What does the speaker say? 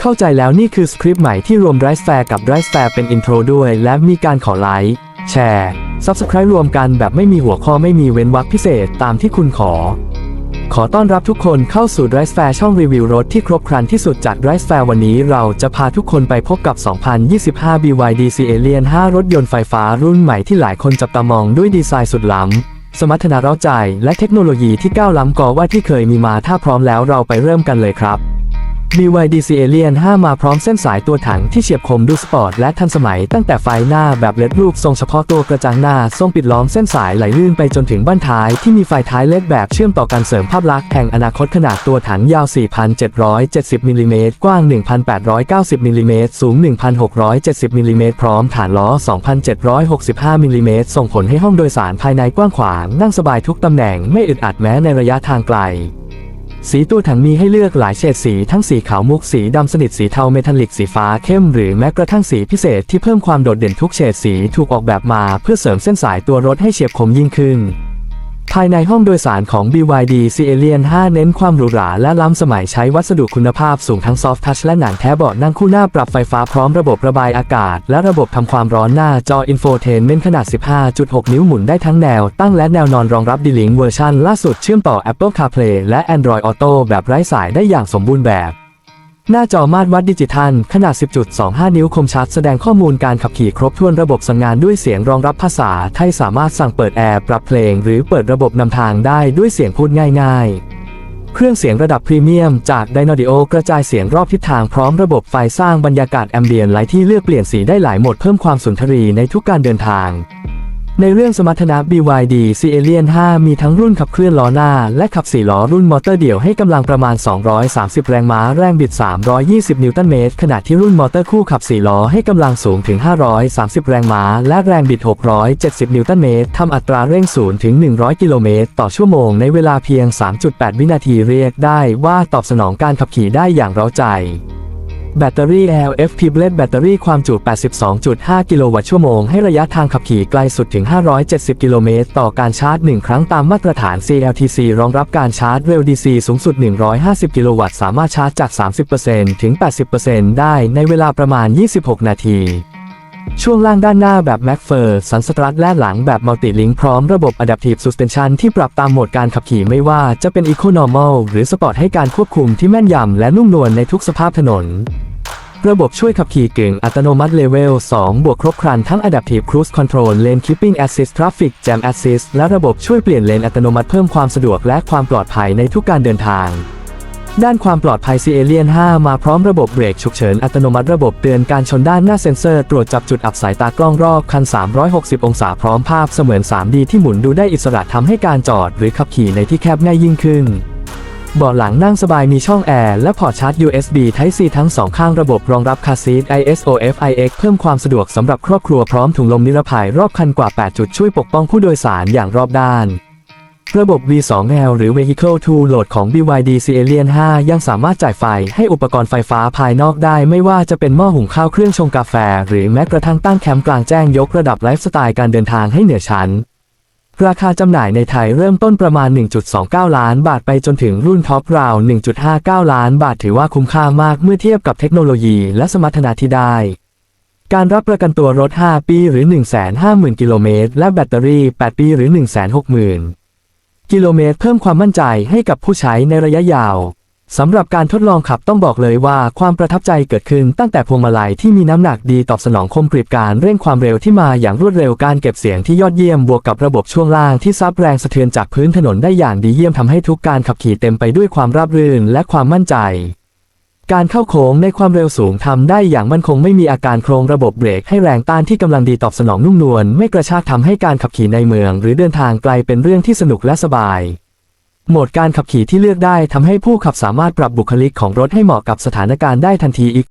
เข้าใจแล้วนี่คือสคริปต์ใหม่ที่รวม Drive Fair กับ Drive Fair เป็นอินโทรด้วย และมีการขอไลค์แชร์ Subscribe รวมกันแบบไม่มีหัวข้อไม่มีเว้นวรรคพิเศษตามที่คุณขอ ขอต้อนรับทุกคนเข้าสู่ Drive Fair ช่องรีวิวรถที่ครบครันที่สุดจาก Drive Fair วันนี้เราจะพาทุกคนไปพบกับ 2025 BYD C Alien 5 รถยนต์ไฟฟ้ารุ่นใหม่ที่หลายคนจับตามองด้วยดีไซน์สุดล้ำ สมรรถนะเร้าใจ และเทคโนโลยีที่ก้าวล้ำกว่าที่เคยมีมาถ้าพร้อมแล้วเราไปเริ่มกันเลยครับ BYD C Alien 5 มาพร้อมเส้นสายตัวถังที่เฉียบคมดูสปอร์ตและทันสมัยตั้งแต่ไฟหน้าแบบเลดรูปทรงเฉพาะตัวกระจังหน้าทรงปิดล้อมเส้นสายไหลลื่นไปจนถึงบั้นท้ายที่มีไฟท้ายเลดแบบเชื่อมต่อกันเสริมภาพลักษณ์แห่งอนาคตขนาดตัวถังยาว 4,770มิลลิเมตรกว้าง 1,890มิลลิเมตรสูง 1,670มิลลิเมตรพร้อมฐานล้อ 2,765มิลลิเมตรส่งผลให้ห้องโดยสารภายในกว้างขวางนั่งสบายทุกตำแหน่งไม่อึดอัดแม้ในระยะทางไกล สีตัวถังมีให้เลือกหลายเฉดสีทั้งสีขาวมุกสีดำสนิทสีเทาเมทัลลิกสีฟ้าเข้มหรือแม้กระทั่งสีพิเศษที่เพิ่มความโดดเด่นทุกเฉดสีถูกออกแบบมาเพื่อเสริมเส้นสายตัวรถให้เฉียบคมยิ่งขึ้น ภายในห้องโดยสารของ BYD C Alien 5 เน้นความหรูหราและล้ำสมัยใช้วัสดุคุณภาพสูงทั้งซอฟท์ทัชและหนังแท้เบาะนั่งคู่หน้าปรับไฟฟ้าพร้อมระบบระบายอากาศ และระบบทำความร้อนหน้าจออินโฟเทนเมนขนาด 15.6 นิ้วหมุนได้ทั้งแนว ตั้งและแนวนอนรองรับดีลิงเวอร์ชันล่าสุดเชื่อมต่อ Apple CarPlay และ Android Auto แบบไร้สายได้อย่างสมบูรณ์แบบ หน้าจอมาตรวัดดิจิทัล ขนาด 10.25 นิ้วคมชัด แสดงข้อมูลการขับขี่ครบถ้วนระบบสั่งงานด้วยเสียงรองรับภาษาไทยสามารถสั่งเปิดแอร์ปรับเพลง หรือเปิดระบบนำทางได้ด้วยเสียงพูดง่าย ๆเครื่องเสียงระดับพรีเมียมจาก Dynadio กระจายเสียงรอบทิศทางพร้อมระบบไฟสร้างบรรยากาศแอมเบียนไลท์ที่เลือกเปลี่ยนสีได้หลายโหมดเพิ่มความสุนทรีในทุกการเดินทาง ในเรื่องสมรรถนะ BYD C Alien 5 มีทั้งรุ่นขับเคลื่อนล้อหน้า และขับ4ล้อรุ่นมอเตอร์เดี่ยวให้กำลังประมาณ 230 แรงม้า แรงบิด 320 นิวตันเมตร ขณะที่รุ่นมอเตอร์คู่ขับ4ล้อให้กำลังสูงถึง 530 แรงม้า และแรงบิด 670 นิวตันเมตร ทำอัตราเร่ง0ถึง 100 กิโลเมตร ต่อชั่วโมงในเวลาเพียง 3.8 วินาทีเรียกได้ว่าตอบสนองการขับขี่ได้อย่างเร้าใจ แบตเตอรี่ LFP Blade แบตเตอรี่ความจุ 82.5 กิโลวัตต์ชั่วโมง ให้ระยะทางขับขี่ไกลสุดถึง 570 กิโลเมตร ต่อการชาร์จ 1 ครั้งตามมาตรฐาน CLTC รองรับการชาร์จเร็ว DC สูงสุด 150 กิโลวัตต์ สามารถชาร์จจาก 30%ถึง 80%ได้ในเวลาประมาณ 26 นาที ช่วงล่างด้านหน้าแบบ m a c f e r สันสตรัทและหลังแบบ Multi Link พร้อมระบบ Adaptive Suspension ที่ปรับตามโหมดการขับขี่ไม่ว่าจะเป็น Eco Normal หรือ Sport ให้การควบคุมที่แม่นยำและนุ่มนวลในทุกสภาพถนน ระบบช่วยขับขี่กึ่งอัตโนมัติเลเวล 2 บวกครบครันทั้ง Adaptive Cruise Control Lane Keeping Assist Traffic Jam Assist และระบบช่วยเปลี่ยนเลนอัตโนมัติเพิ่มความสะดวกและความปลอดภัยในทุกการเดินทาง ด้านความปลอดภัย C Alien 5 มาพร้อมระบบเบรกฉุกเฉินอัตโนมัติระบบเตือนการชนด้านหน้าเซ็นเซอร์ ตรวจจับจุดอับสายตากล้องรอบคัน 360 องศาพร้อมภาพเสมือน 3D ที่หมุนดูได้อิสระทำให้การจอดหรือขับขี่ในที่แคบง่ายยิ่งขึ้นเบาะหลังนั่งสบายมีช่องแอร์และพอร์ตชาร์จ USB Type C ทั้งสองข้างระบบรองรับคาซีท ISOFIX เพิ่มความสะดวกสำหรับครอบครัวพร้อมถุงลมนิรภัยรอบคันกว่า 8 จุดช่วยปกป้องผู้โดยสารอย่างรอบด้าน ระบบ V2L หรือ Vehicle to Load ของ BYD C Alien 5 ยังสามารถจ่ายไฟให้อุปกรณ์ไฟฟ้าภายนอกได้ ไม่ว่าจะเป็นหม้อหุงข้าวเครื่องชงกาแฟ หรือแม้กระทั่งตั้งแคมป์กลางแจ้งยกระดับไลฟ์สไตล์การเดินทางให้เหนือชั้น ราคาจำหน่ายในไทยเริ่มต้นประมาณ 1.29 ล้านบาทไปจนถึงรุ่นท็อปราว 1.59 ล้านบาทถือว่าคุ้มค่ามากเมื่อเทียบกับเทคโนโลยีและสมรรถนะที่ได้การรับประกันตัวรถ 5 ปีหรือ 150,000 กิโลเมตร และแบตเตอรี่ 8 ปีหรือ 160,000 กิโลเมตรเพิ่มความมั่นใจให้กับผู้ใช้ในระยะยาวสำหรับการทดลองขับต้องบอกเลยว่าความประทับใจเกิดขึ้นตั้งแต่พวงมาลัยที่มีน้ำหนักดีตอบสนองคมกริบการเร่งความเร็วที่มาอย่างรวดเร็วการเก็บเสียงที่ยอดเยี่ยมบวกกับระบบช่วงล่างที่ซับแรงสะเทือนจากพื้นถนนได้อย่างดีเยี่ยมทำให้ทุกการขับขี่เต็มไปด้วยความราบรื่นและความมั่นใจ การเข้าโค้งในความเร็วสูงทำได้อย่างมั่นคงไม่มีอาการโครงระบบเบรกให้แรงต้านที่กำลังดีตอบสนองนุ่มนวลไม่กระชากทำให้การขับขี่ในเมือง หรือเดินทางไกลเป็นเรื่องที่สนุกและสบาย โหมดการขับขี่ที่เลือกได้ทำให้ผู้ขับสามารถปรับบุคลิกของรถให้เหมาะกับสถานการณ์ได้ทันทีอีก